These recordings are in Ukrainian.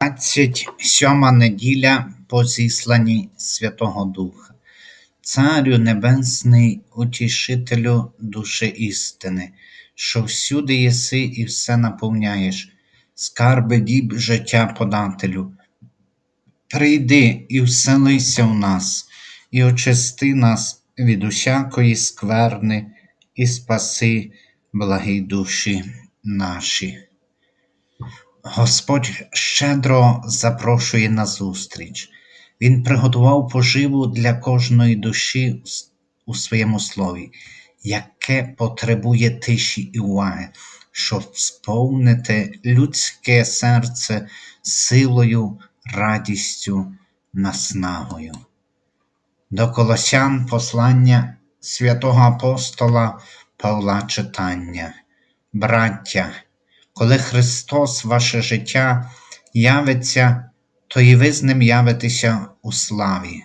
27 неділя по зісланні Святого Духа. Царю Небесний, утішителю душі істини, що всюди єси і все наповняєш, скарби діб життя подателю. Прийди і вселися в нас, і очисти нас від усякої скверни, і спаси благі душі наші. Господь щедро запрошує на зустріч. Він приготував поживу для кожної душі у своєму слові, яке потребує тиші і уваги, щоб сповнити людське серце силою, радістю, наснагою. До Колосян послання святого апостола Павла читання. Браття, коли Христос ваше життя явиться, то і ви з ним явитеся у славі.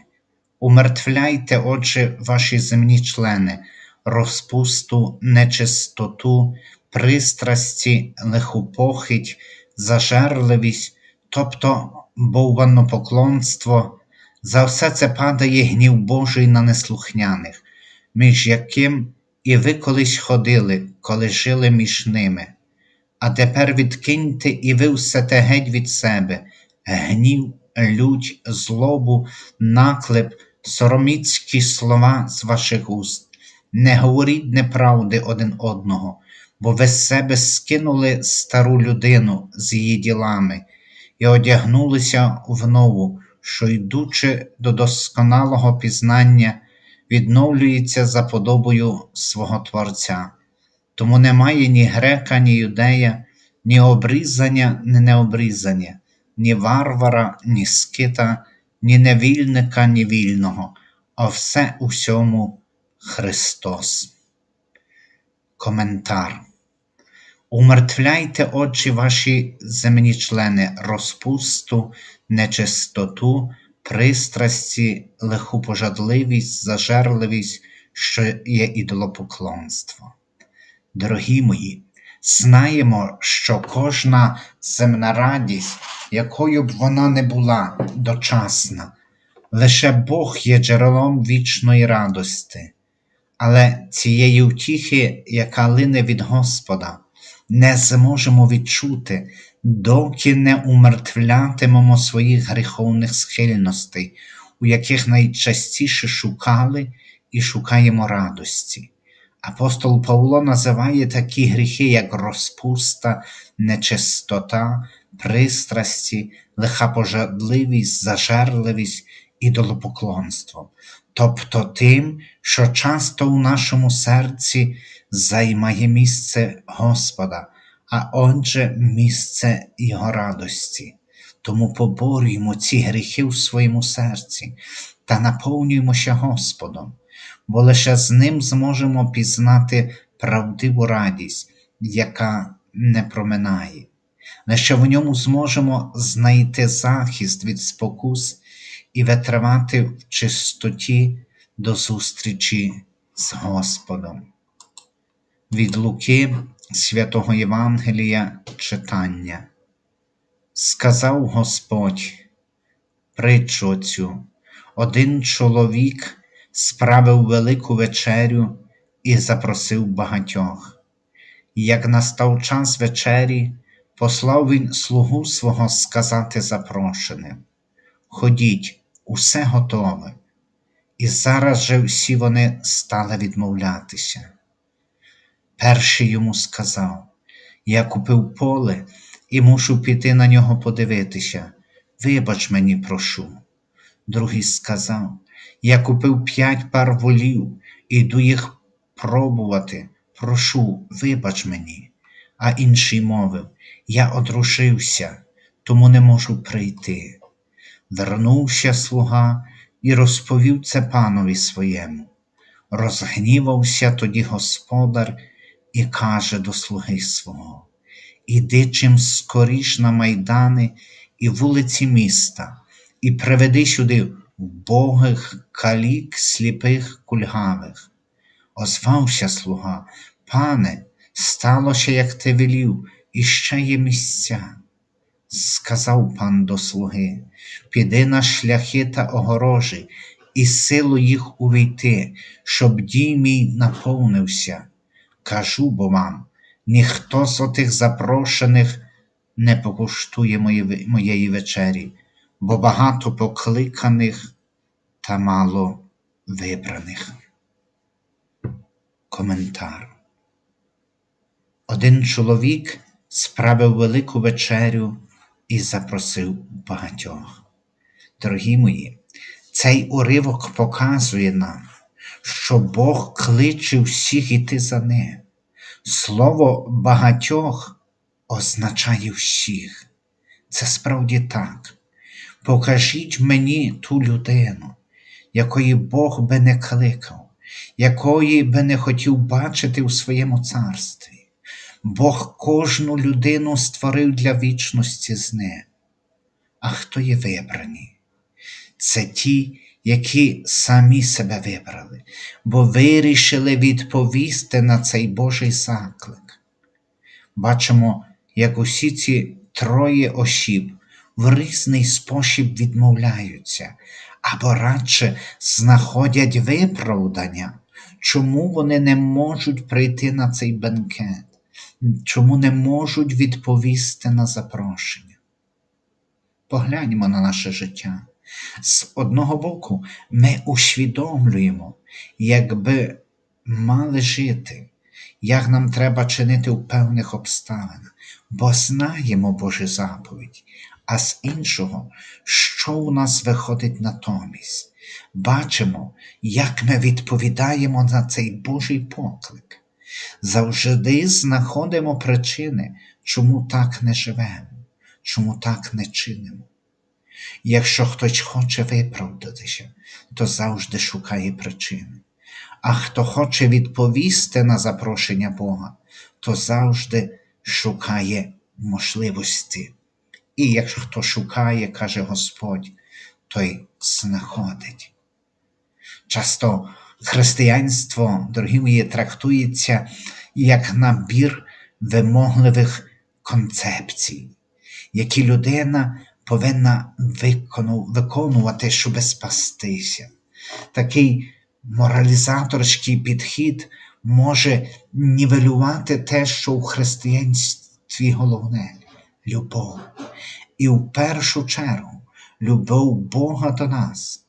Умертвляйте, Отже, ваші земні члени, розпусту, нечистоту, пристрасті, лихопохить, зажерливість, тобто бовванопоклонство, за все це падає гнів Божий на неслухняних, між яким і ви колись ходили, коли жили між ними. А тепер відкиньте і ви все те геть від себе, гнів, лють, злобу, наклеп, сороміцькі слова з ваших уст. Не говоріть неправди один одного, бо ви з себе скинули стару людину з її ділами і одягнулися в нову, що, йдучи до досконалого пізнання, відновлюється за подобою свого Творця. Тому немає ні грека, ні юдея, ні обрізання, ні необрізання, ні варвара, ні скита, ні невільника, ні вільного, а все у всьому Христос. Коментар. Умертвляйте очі ваші земні члени, розпусту, нечистоту, пристрасті, лиху пожадливість, зажерливість, що є ідолопоклонство. Дорогі мої, знаємо, що кожна земна радість, якою б вона не була дочасна, лише Бог є джерелом вічної радости, але цієї втіхи, яка лине від Господа, не зможемо відчути, доки не умертвлятимемо своїх гріховних схильностей, у яких найчастіше шукали і шукаємо радості. Апостол Павло називає такі гріхи, як розпуста, нечистота, пристрасті, лиха пожадливість, зажерливість, ідолопоклонство, тобто тим, що часто у нашому серці займає місце Господа, а отже, місце Його радості. Тому поборюємо ці гріхи в своєму серці та наповнюємося Господом бо лише з ним зможемо пізнати правдиву радість, яка не проминає, лише в ньому зможемо знайти захист від спокус і витривати в чистоті до зустрічі з Господом. Від Луки святого Євангелія читання. Сказав Господь притчу цю, один чоловік справив велику вечерю і запросив багатьох. Як настав час вечері, послав він слугу свого сказати запрошеним Ходіть, усе готове. І зараз же всі вони стали відмовлятися. Перший йому сказав Я купив поле і мушу піти на нього подивитися. Вибач мені, прошу. Другий сказав я купив п'ять пар волів, іду їх пробувати. Прошу, вибач мені. А інший мовив Я одружився, тому не можу прийти. Вернувся слуга і розповів це панові своєму. Розгнівався тоді господар і каже до слуги свого Іди чим скоріш на майдани і вулиці міста, і приведи сюди вбогих, калік, сліпих, кульгавих. Озвався слуга, пане, сталося, як ти велів, і ще є місця. сказав пан до слуги, піди на шляхи та огорожі, і силу їх увійти, щоб дій мій наповнився. Кажу бо вам, ніхто з отих запрошених не покуштує моєї вечері, бо багато покликаних та мало вибраних. Коментар. Один чоловік справив велику вечерю і запросив багатьох. Дорогі мої, цей уривок показує нам, що Бог кличе всіх іти за ним. Слово багатьох означає всіх. Це справді так. Покажіть мені ту людину, якої Бог би не кликав, якої би не хотів бачити у своєму царстві. Бог кожну людину створив для вічності з ним. А хто є вибрані? Це ті, які самі себе вибрали, бо вирішили відповісти на цей Божий заклик. Бачимо, як усі ці троє осіб в різний спосіб відмовляються, або радше знаходять виправдання, чому вони не можуть прийти на цей бенкет, чому не можуть відповісти на запрошення. Погляньмо на наше життя. З одного боку, ми усвідомлюємо, якби мали жити, як нам треба чинити у певних обставинах, бо знаємо Божі заповідь, а з іншого, що у нас виходить натомість. Бачимо, як ми відповідаємо на цей Божий поклик. Завжди знаходимо причини, чому так не живемо, чому так не чинимо. Якщо хтось хоче виправдатися, то завжди шукає причини. А хто хоче відповісти на запрошення Бога, то завжди шукає можливості. І якщо хто шукає, каже Господь, той знаходить. Часто християнство, дорогі мої, трактується як набір вимогливих концепцій, які людина повинна виконувати, щоб спастися. Такий моралізаторський підхід може нівелювати те, що в християнстві головне любов. І в першу чергу любов Бога до нас.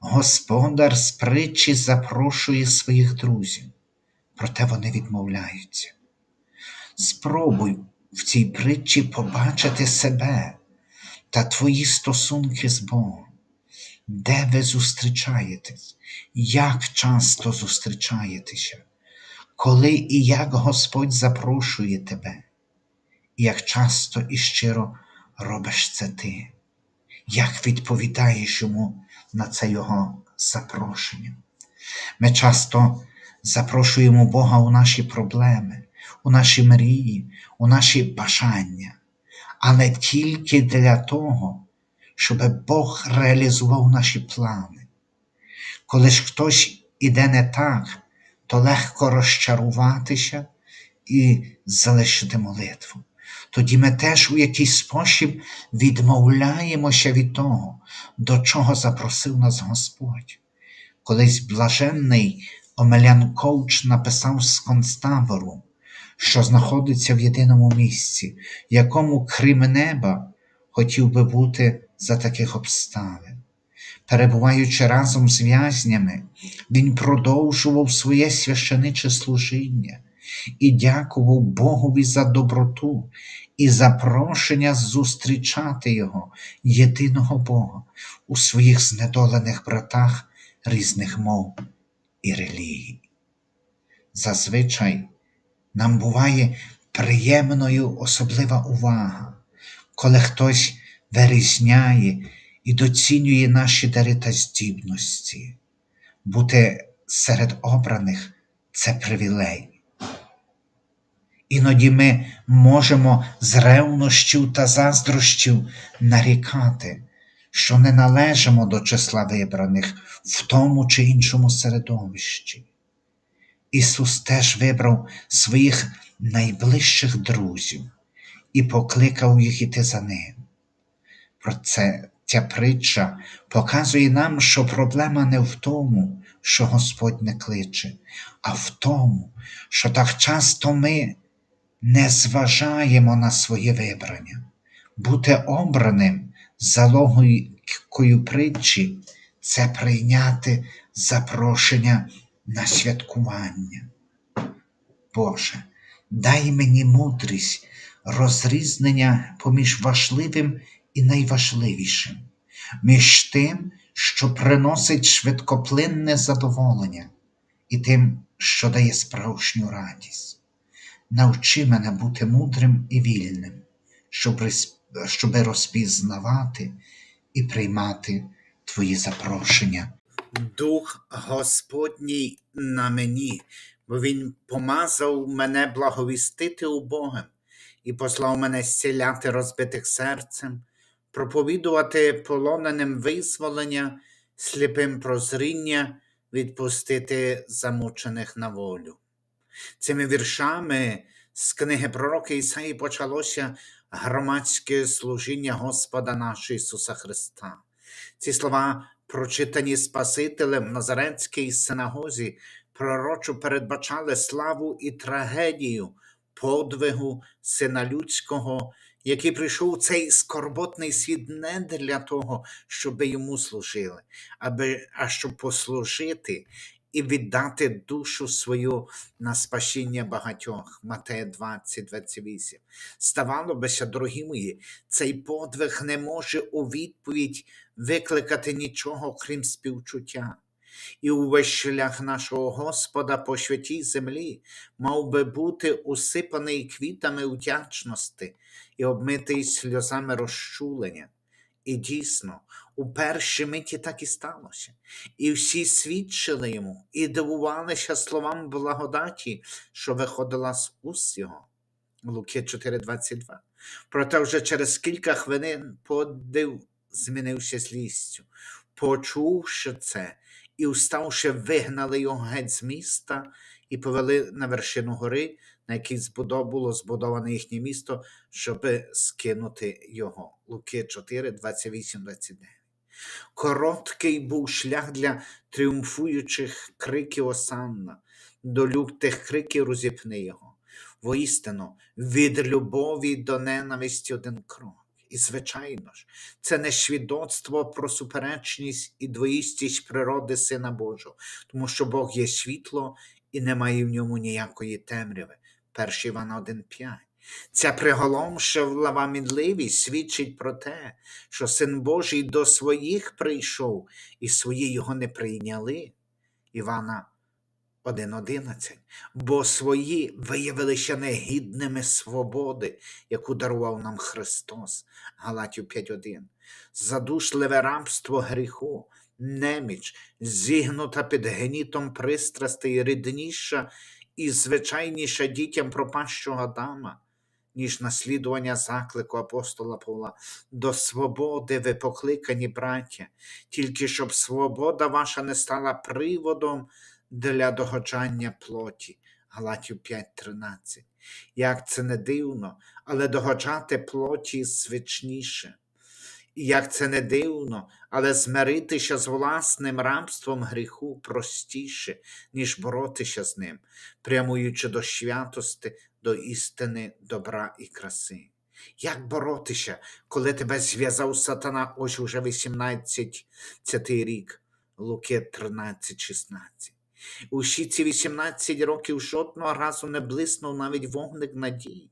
Господар з притчі запрошує своїх друзів, проте вони відмовляються. Спробуй в цій притчі побачити себе та твої стосунки з Богом. Де ви зустрічаєтесь? Як часто зустрічаєтеся? Коли і як Господь запрошує тебе? І Як часто і щиро робиш це ти? Як відповідаєш йому на це Його запрошення? Ми часто запрошуємо Бога у наші проблеми, у наші мрії, у наші бажання, але тільки для того, щоб Бог реалізував наші плани. Коли ж хтось іде не так, то легко розчаруватися і залишити молитву. Тоді ми теж у якийсь спосіб відмовляємося від того, до чого запросив нас Господь. Колись блаженний Омелян Коуч написав з концтабору, що знаходиться в єдиному місці, якому крім неба хотів би бути за таких обставин. Перебуваючи разом з в'язнями, він продовжував своє священиче служіння і дякував Богові за доброту і запрошення зустрічати Його, єдиного Бога, у своїх знедолених братах різних мов і релігій. Зазвичай нам буває приємною особлива увага, коли хтось вирізняє і доцінює наші дари та здібності. Бути серед обраних це привілей. Іноді ми можемо з ревнощів та заздрощів нарікати, що не належимо до числа вибраних в тому чи іншому середовищі. Ісус теж вибрав своїх найближчих друзів і покликав їх іти за ним. Про це ця притча показує нам, що проблема не в тому, що Господь не кличе, а в тому, що так часто ми не зважаємо на своє вибрання. Бути обраним за логікою притчі це прийняти запрошення на святкування. Боже, дай мені мудрість розрізнення поміж важливим і найважливішим, між тим, що приносить швидкоплинне задоволення, і тим, що дає справжню радість. Навчи мене бути мудрим і вільним, щоб, розпізнавати і приймати Твої запрошення. Дух Господній на мені, бо Він помазав мене благовістити убогим і послав мене зціляти розбитих серцем, проповідувати полоненим визволення, сліпим прозріння, відпустити замучених на волю. Цими віршами з книги пророка Ісаї почалося громадське служіння Господа нашого Ісуса Христа. Ці слова, прочитані Спасителем в Назарецькій синагозі, пророчо передбачали славу і трагедію подвигу Сина Людського, який прийшов у цей скорботний світ не для того, щоби йому служили, аби, а щоб послужити і віддати душу свою на спасіння багатьох. Матея 20, 28. Ставало бися, дорогі мої, цей подвиг не може у відповідь викликати нічого, крім співчуття. І увесь шлях нашого Господа по святій землі мав би бути усипаний квітами вдячності і обмитий сльозами розчулення. І дійсно, у перші миті так і сталося. І всі свідчили йому і дивувалися словам благодаті, що виходила з уст його. Луки 4:22. Проте вже через кілька хвилин подив змінився злістю. Почувши це, і вставши, вигнали його геть з міста і повели на вершину гори, на якій було збудоване їхнє місто, щоб скинути його. Луки 4, 28, 29. Короткий був шлях для тріумфуючих криків Осанна, до лютих криків розіпни його. Воістину, від любові до ненависті один крок. І, звичайно ж, це не свідоцтво про суперечність і двоїстість природи Сина Божого, тому що Бог є світло і немає в ньому ніякої темряви. 1 Івана 1,5. Ця приголомшлива мінливість свідчить про те, що Син Божий до своїх прийшов, і свої його не прийняли. Івана 1.11. Бо свої виявилися негідними свободи, яку дарував нам Христос. Галатів 5.1. Задушливе рабство гріху, неміч, зігнута під гнітом пристрастей, рідніша і звичайніша дітям пропащого Адама, ніж наслідування заклику апостола Павла. До свободи ви покликані, браття, тільки щоб свобода ваша не стала приводом для догоджання плоті. Галатів 5.13. Як це не дивно, але догоджати плоті звичніше. Як це не дивно, але змиритися з власним рабством гріху простіше, ніж боротися з ним, прямуючи до святости, до істини, добра і краси. Як боротися, коли тебе зв'язав сатана ось уже 18 цятий рік, Луки 13, 16. Усі ці 18 років жодного разу не блиснув навіть вогник надії.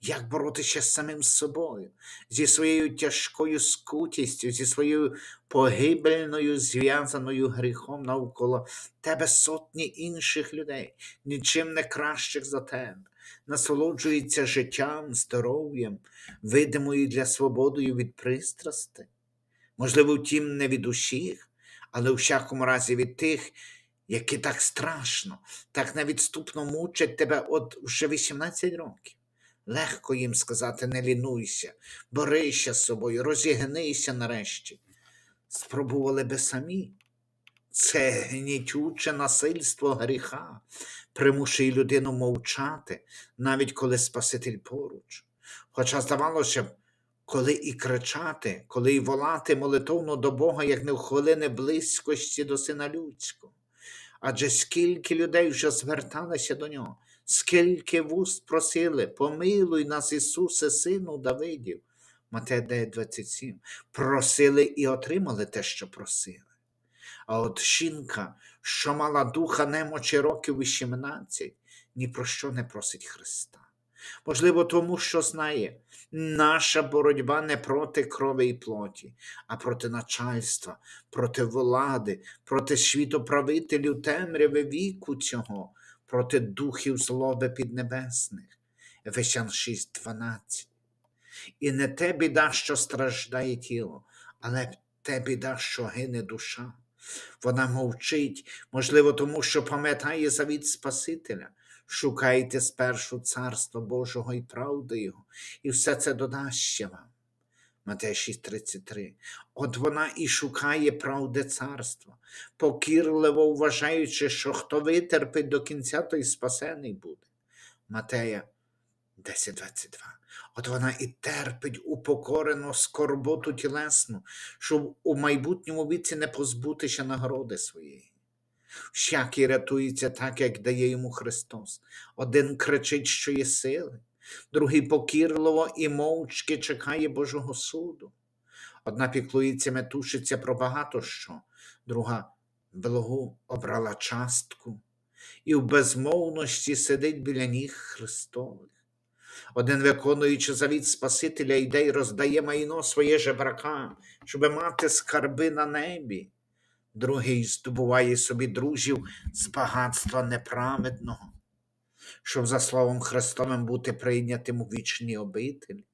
Як боротися з самим собою, зі своєю тяжкою скутістю, зі своєю погибельною, зв'язаною гріхом навколо тебе сотні інших людей, нічим не кращих за тебе, насолоджуються життям, здоров'ям, видимою для свободою від пристрасти. Можливо, втім, не від усіх, але у всякому разі від тих, які так страшно, так невідступно мучать тебе от вже 18 років. Легко їм сказати не лінуйся, борися з собою, розігнися нарешті. Спробували би самі. Це гнітюче насильство гріха примушує людину мовчати, навіть коли Спаситель поруч. Хоча здавалося б, коли і кричати, коли і волати молитовно до Бога, як не в хвилини близькості до Сина Людського. Адже скільки людей вже зверталися до нього, скільки вуст просили, помилуй нас, Ісусе, Сину Давидів. Матея 9,27. Просили і отримали те, що просили. А от жінка, що мала духа немочі років 18, ні про що не просить Христа. Можливо, тому що знає, наша боротьба не проти крові і плоті, а проти начальства, проти влади, проти світоправителів темряви віку цього, проти духів злоби піднебесних. Ефесян 6,12. І не те біда, що страждає тіло, але те біда, що гине душа. Вона мовчить, можливо, тому що пам'ятає завіт Спасителя. Шукайте спершу Царства Божого і правди Його, і все це додасть вам. Матея 6,33. От вона і шукає правди царства, покірливо вважаючи, що хто витерпить до кінця, той спасений буде. Матея 10.22. От вона і терпить упокорену скорботу тілесну, щоб у майбутньому віці не позбутися нагороди своєї. Всякий рятується так, як дає йому Христос. Один кричить, що є сили, другий покірливо і мовчки чекає Божого суду. Одна піклується, метушиться про багато що, друга благу обрала частку і в безмовності сидить біля ніг Христових. Один, виконуючи завіт Спасителя, йде й роздає майно своє жебракам, щоби мати скарби на небі. Другий здобуває собі друзів з багатства неправедного, щоб за словом Христовим бути прийнятим у вічній обителі.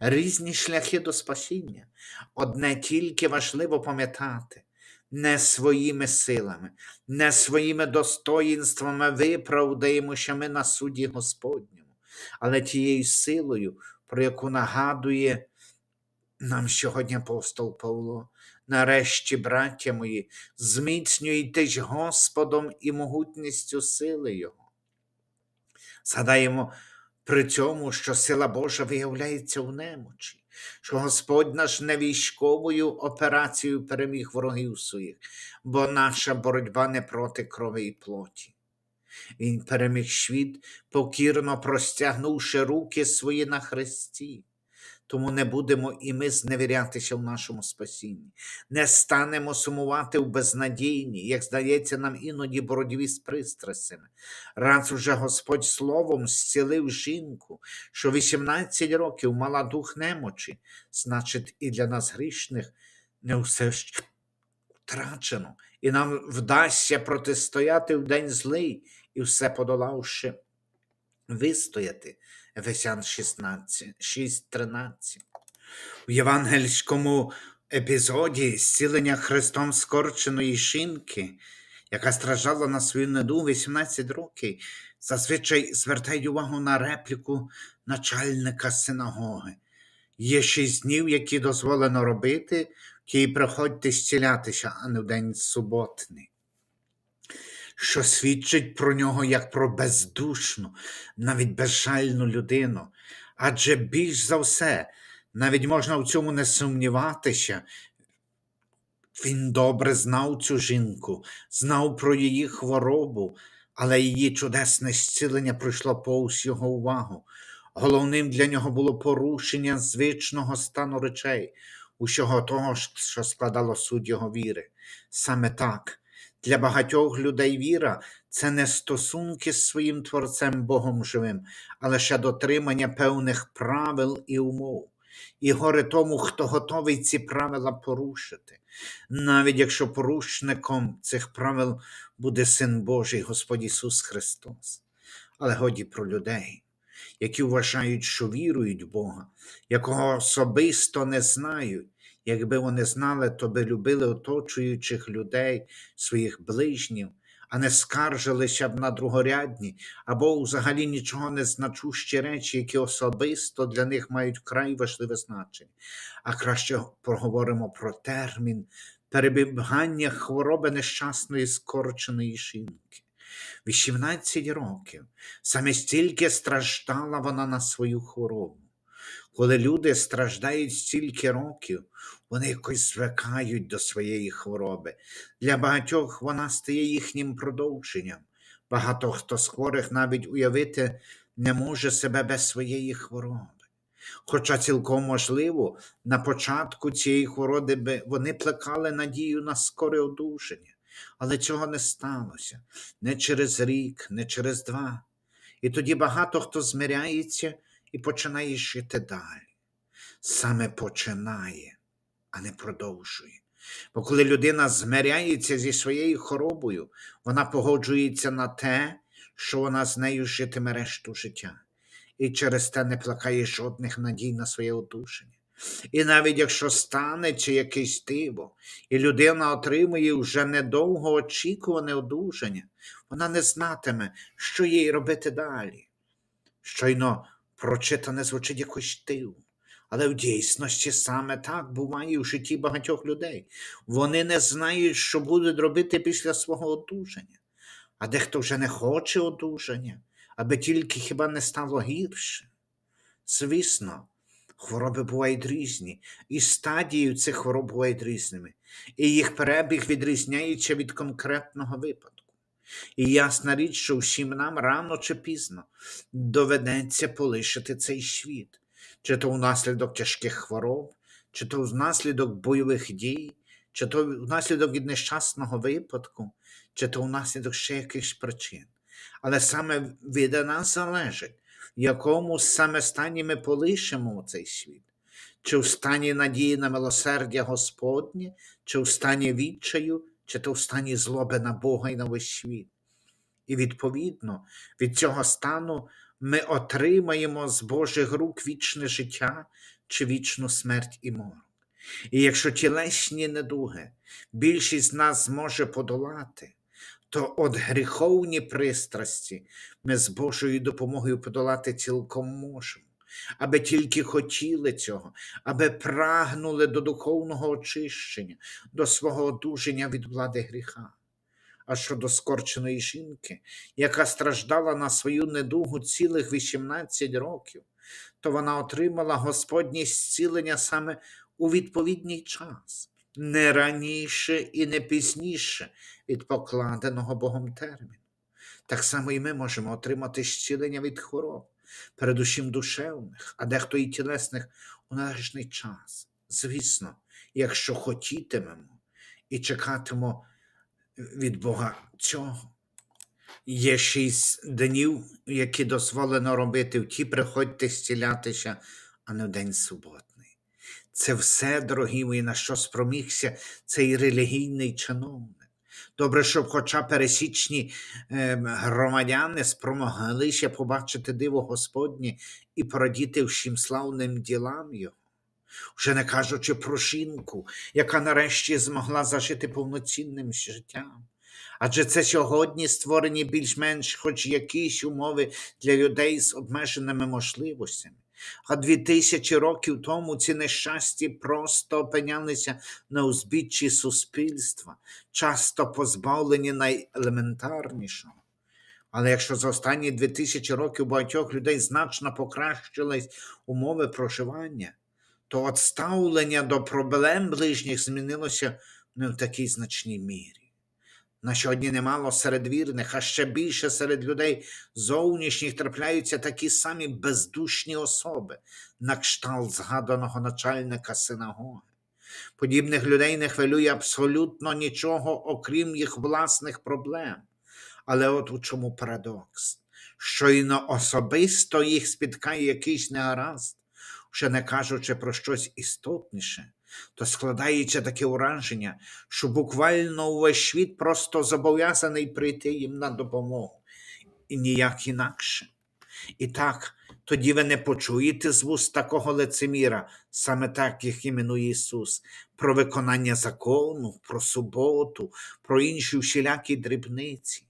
Різні шляхи до спасіння. Одне тільки важливо пам'ятати, не своїми силами, не своїми достоїнствами виправдаємося ми на суді Господньому, але тією силою, про яку нагадує нам сьогодні апостол Павло. Нарешті, браття мої, зміцнюйтесь Господом і могутністю сили Його. Згадаємо при цьому, що сила Божа виявляється в немочі, що Господь наш не військовою операцією переміг ворогів своїх, бо наша боротьба не проти крові і плоті. Він переміг світ, покірно простягнувши руки свої на хресті. Тому не будемо і ми зневірятися в нашому спасінні, не станемо сумувати в безнадійні, як здається нам іноді боротьбі з пристрастями. Раз уже Господь словом зцілив жінку, що 18 років мала дух немочі, значить, і для нас грішних не все ще втрачено, і нам вдасться протистояти в день злий і все подолавши вистояти. Ефесян 6.13. В євангельському епізоді зцілення Христом скорченої жінки, яка страждала на свою неду 18 років, зазвичай звертають увагу на репліку начальника синагоги. Є шість днів, які дозволено робити, ті приходьте зцілятися, а не в день суботний що свідчить про нього як про бездушну, навіть безжальну людину. Адже більш за все, навіть можна в цьому не сумніватися. Він добре знав цю жінку, знав про її хворобу, але її чудесне зцілення пройшло повз його увагу. Головним для нього було порушення звичного стану речей, усього того, що складало суть його віри. Саме так. Для багатьох людей віра це не стосунки з своїм Творцем Богом живим, а лише дотримання певних правил і умов. І горе тому, хто готовий ці правила порушити, навіть якщо порушником цих правил буде Син Божий Господь Ісус Христос. Але годі про людей, які вважають, що вірують в Бога, якого особисто не знають, Якби вони знали, то би любили оточуючих людей, своїх ближнів, а не скаржилися б на другорядні або взагалі нічого не значущі речі, які особисто для них мають вкрай важливе значення. А краще поговоримо про термін перебігання хвороби нещасної скорченої жінки. 18 років. Саме стільки страждала вона на свою хворобу. Коли люди страждають стільки років, вони якось звикають до своєї хвороби. Для багатьох вона стає їхнім продовженням. Багато хто з хворих навіть уявити не може себе без своєї хвороби. Хоча цілком можливо, на початку цієї хвороби вони плекали надію на скоре одужання, але цього не сталося не через рік, не через два. І тоді багато хто змиряється і починає жити далі. Саме починає, а не продовжує. Бо коли людина змиряється зі своєю хворобою, вона погоджується на те, що вона з нею житиме решту життя, і через те не плакає жодних надій на своє одужання. І навіть якщо станеться якесь диво, і людина отримує вже недовго очікуване одужання, вона не знатиме, що їй робити далі. Щойно прочитане звучить якось дивно. Але в дійсності саме так буває в житті багатьох людей. Вони не знають, що будуть робити після свого одужання. А дехто вже не хоче одужання, аби тільки хіба не стало гірше. Звісно, хвороби бувають різні, і стадії цих хвороб бувають різними, і їх перебіг відрізняється від конкретного випадку. І ясна річ, що всім нам рано чи пізно доведеться полишити цей світ, чи то внаслідок тяжких хвороб, чи то внаслідок бойових дій, чи то внаслідок від нещасного випадку, чи то внаслідок ще якихось причин. Але саме від нас залежить, в якому саме стані ми полишимо цей світ, чи в стані надії на милосердя Господнє, чи в стані відчаю, чи то в стані злоби на Бога і на весь світ. І відповідно від цього стану ми отримаємо з Божих рук вічне життя чи вічну смерть і морок. І якщо тілесні недуги більшість з нас зможе подолати, то от гріховні пристрасті ми з Божою допомогою подолати цілком можемо, аби тільки хотіли цього, аби прагнули до духовного очищення, до свого одужання від влади гріха. А щодо скорченої жінки, яка страждала на свою недугу цілих 18 років, то вона отримала Господнє зцілення саме у відповідній час, не раніше і не пізніше від покладеного Богом терміну. Так само і ми можемо отримати зцілення від хвороб, передусім душевних, а дехто і тілесних у належний час. Звісно, якщо хотітимемо і чекатимемо від Бога цього. Є шість днів, які дозволено робити, в ті приходьте зцілятися, а не в день суботний. Це все, дорогі мої, на що спромігся цей релігійний чиновник. Добре, щоб хоча пересічні ем, громадяни спромоглися побачити диво Господнє і порадіти всім славним ділам Його. Вже не кажучи про жінку, яка нарешті змогла зажити повноцінним життям. Адже це сьогодні створені більш-менш хоч якісь умови для людей з обмеженими можливостями. А дві тисячі років тому ці нещасті просто опинялися на узбіччі суспільства, часто позбавлені найелементарнішого. Але якщо за останні дві тисячі років багатьох людей значно покращились умови проживання, то от ставлення до проблем ближніх змінилося не в такій значній мірі. На сьогодні немало серед вірних, а ще більше серед людей зовнішніх трапляються такі самі бездушні особи, на кшталт згаданого начальника синагоги. Подібних людей не хвилює абсолютно нічого, окрім їх власних проблем. Але от у чому парадокс? Щойно особисто їх спіткає якийсь негаразд, вже не кажучи про щось істотніше, то складається таке ураження, що буквально увесь світ просто зобов'язаний прийти їм на допомогу, і ніяк інакше. І так, тоді ви не почуєте з вуст такого лицеміра, саме так, як іменує Ісус, про виконання закону, про суботу, про інші всілякі дрібниці.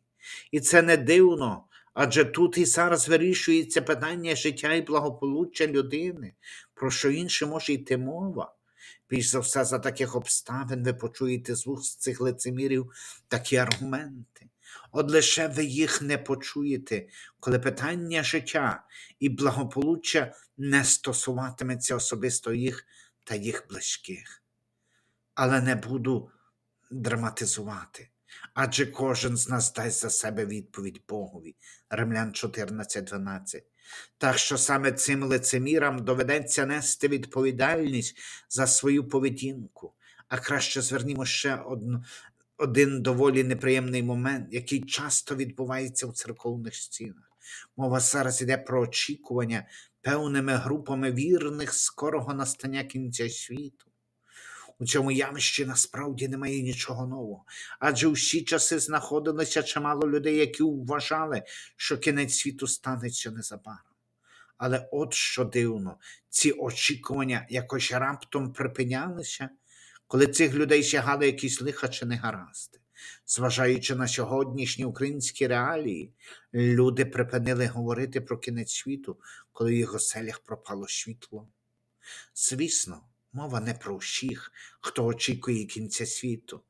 І це не дивно, адже тут і зараз вирішується питання життя і благополуччя людини, про що інше може йти мова. Більш за все, за таких обставин ви почуєте з вуст цих лицемірів такі аргументи. От лише ви їх не почуєте, коли питання життя і благополуччя не стосуватиметься особисто їх та їх близьких. Але не буду драматизувати, адже кожен з нас дасть за себе відповідь Богові. Римлян 14.12. Так що саме цим лицемірам доведеться нести відповідальність за свою поведінку. А краще звернімо ще одну, один доволі неприємний момент, який часто відбувається у церковних стінах. Мова зараз йде про очікування певними групами вірних скорого настання кінця світу. У цьому явищі насправді немає нічого нового, адже у всі часи знаходилося чимало людей, які вважали, що кінець світу станеться незабаром. Але от що дивно, ці очікування якось раптом припинялися, коли цих людей сягали якісь лиха чи негаразди. Зважаючи на сьогоднішні українські реалії, люди припинили говорити про кінець світу, коли в їх оселях пропало світло. Звісно, мова не про всіх, хто очікує кінця світу.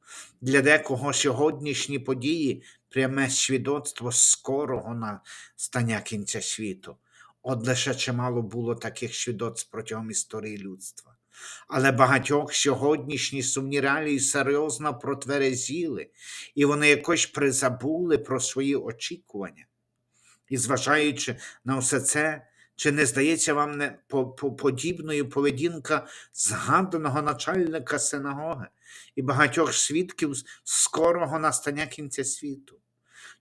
Для декого сьогоднішні події пряме свідоцтво скорого настання кінця світу. От лише чимало було таких свідоцтв протягом історії людства. Але багатьох сьогоднішні сумні реалії серйозно протверезіли, і вони якось призабули про свої очікування. І зважаючи на все це, чи не здається вам не по, по, подібною поведінка згаданого начальника синагоги і багатьох свідків скорого настання кінця світу?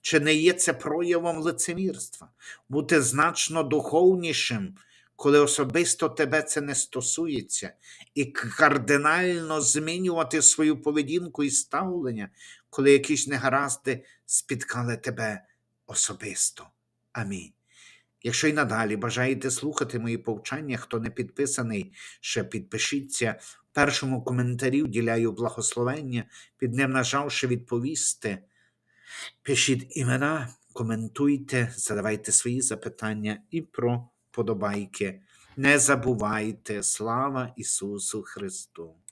Чи не є це проявом лицемірства? Бути значно духовнішим, коли особисто тебе це не стосується, і кардинально змінювати свою поведінку і ставлення, коли якісь негаразди спіткали тебе особисто. Амінь. Якщо й надалі бажаєте слухати мої повчання, хто не підписаний, ще підпишіться. Першому коментарі вділяю благословення, під ним нажавши відповісти. Пишіть імена, коментуйте, задавайте свої запитання і про подобайки. Не забувайте, слава Ісусу Христу!